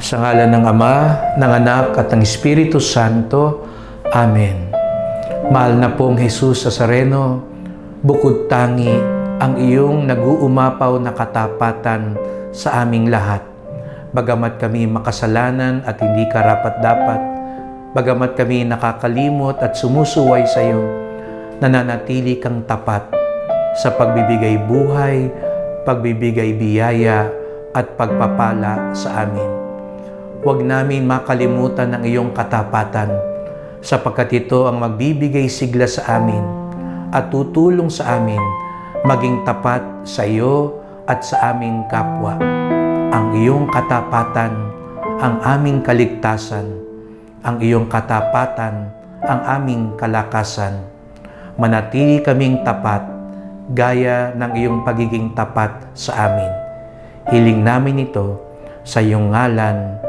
Sa ngala ng Ama, ng Anak at ng Espiritu Santo. Amen. Mahal na pong Jesus Nazareno, bukod tangi ang iyong nag-uumapaw na katapatan sa aming lahat. Bagamat kami makasalanan at hindi karapat-dapat, bagamat kami nakakalimot at sumusuway sa iyo, nananatili kang tapat sa pagbibigay buhay, pagbibigay biyaya at pagpapala sa amin. Huwag namin makalimutan ang iyong katapatan sapagkat ito ang magbibigay sigla sa amin at tutulong sa amin maging tapat sa iyo at sa aming kapwa. Ang iyong katapatan, ang aming kaligtasan, ang iyong katapatan, ang aming kalakasan. Manatili kaming tapat gaya ng iyong pagiging tapat sa amin. Hiling namin ito sa iyong ngalan.